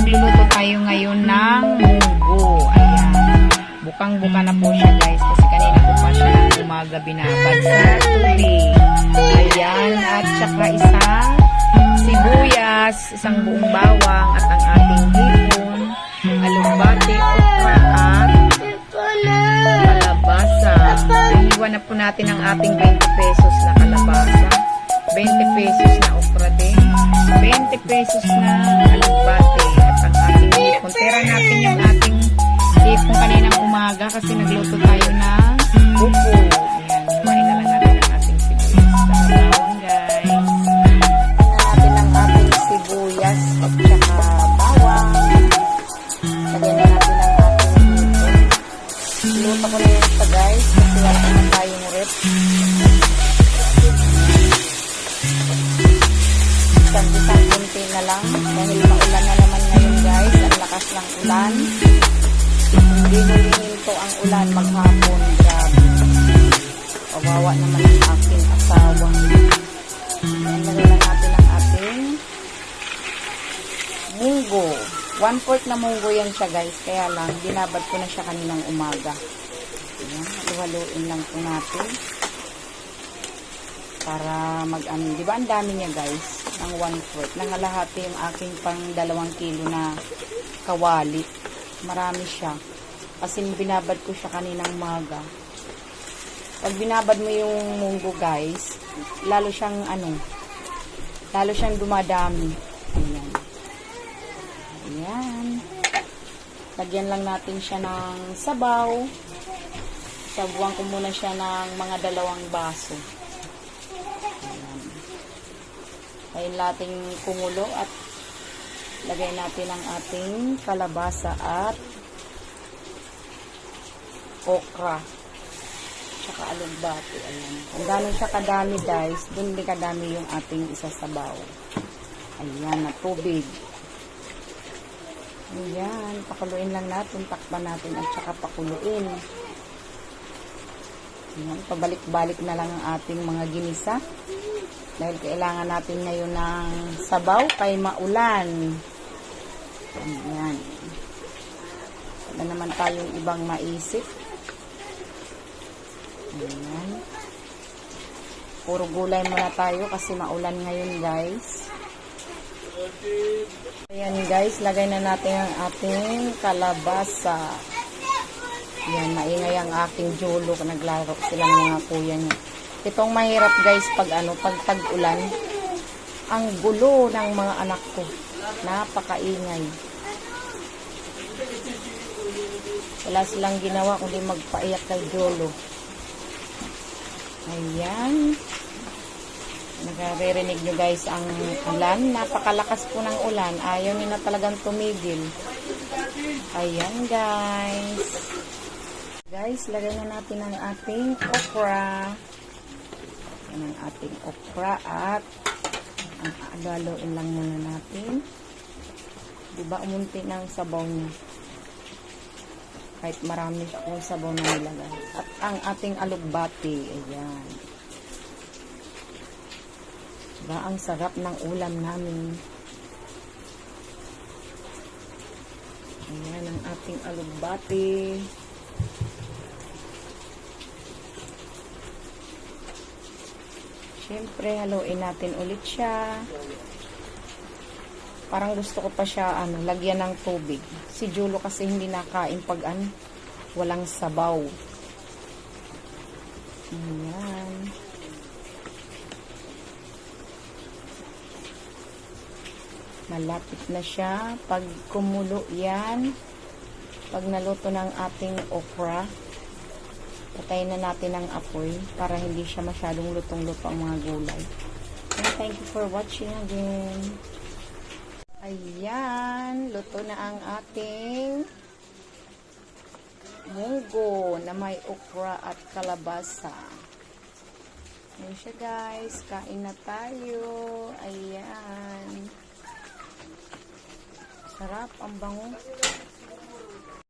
magluluto tayo ngayon ng munggo. Ayan. Bukang-buka na po siya guys kasi kanina po pa siya ng umaga binabad sa tubig. Ayan. At saka isang sibuyas, isang buong bawang at ang ating hipon, alugbate, okra at kalabasa. Iwan na po natin ang ating 20 pesos na kalabasa. 20 pesos na okra din. 20 pesos na kasi nagluto tayo ng upo. Ayan, hiwain na lang natin ang sibuyas. Sa bawang guys. Natin ang ating sibuyas at bawang. Lagyan na natin ang na yun sa guys kasi wala naman tayong rep. Isang-isang kunti na lang dahil maulan na naman ngayon guys. Ang lakas ng ulan. Humihinto ang ulan maghapon. Grabe. Kawawa naman ang aking asawa. Ayan, lagay lang natin ang ating munggo. One fourth na munggo yan siya guys. Kaya lang, binabad ko na siya kaninang umaga. Ayan, haluhaluin lang po natin. Para mag ano, di ba ang dami niya guys? Ng one fourth. Nangalahati yung aking pang dalawang kilo na kawali. Marami siya. Kasi binabad ko siya kaninang umaga. Pag binabad mo yung munggo guys, lalo siyang ano, lalo siyang dumadami. Ayan. Ayan. Lagyan lang natin siya ng sabaw. Sabuan ko muna siya ng mga dalawang baso. Ayan. Ayun natin kumulo at lagay natin ang ating kalabasa at okra tsaka alugbati. Ayan. Kung gano'n siya kadami guys, dun din kadami yung ating isasabaw. Ayan, na tubig. Ayan, pakuluin lang natin, takpan natin at saka pakuluin. Ayan, pabalik-balik na lang ang ating mga ginisa. Dahil kailangan natin ngayon ng sabaw kay maulan. Ayan. Wala naman tayong ibang maisip. Ayan. Puro gulay muna tayo kasi maulan ngayon guys. Ayan guys, lagay na natin ang ating kalabasa. Yan, maingay ang aking jolo. Naglaro sila ng mga kuya niya. Itong mahirap guys pag ano, pag tag-ulan. Ang gulo ng mga anak ko. Napakaingay. Wala silang ginawa kundi magpaiyak kay jolo. Ayan. Nakaririnig nyo guys ang ulan. Napakalakas po ng ulan. Ayaw nyo na talagang tumigil. Ayan guys. Guys, lagay na natin ang ating okra. Yan ang ating okra at ang agaluin lang muna natin. Diba umunti ng sabaw niya. Kahit marami akong sabaw na nilagay. At ang ating alugbati. Ayan. Diba ang sarap ng ulam namin. Ayan ang ating alugbati. Siyempre, haluin natin ulit siya. Parang gusto ko pa siya, ano, lagyan ng tubig. Si Julo kasi hindi nakain pag, ano, walang sabaw. Ayan. Malapit na siya. Pag kumulo yan, pag naluto ng ating okra, patayin na natin ang apoy para hindi siya masyadong lutong-luto ang mga gulay. And thank you for watching again. Ayan, luto na ang ating munggo na may okra at kalabasa. Ayan siya guys, kain na tayo. Ayan. Sarap, ang bango.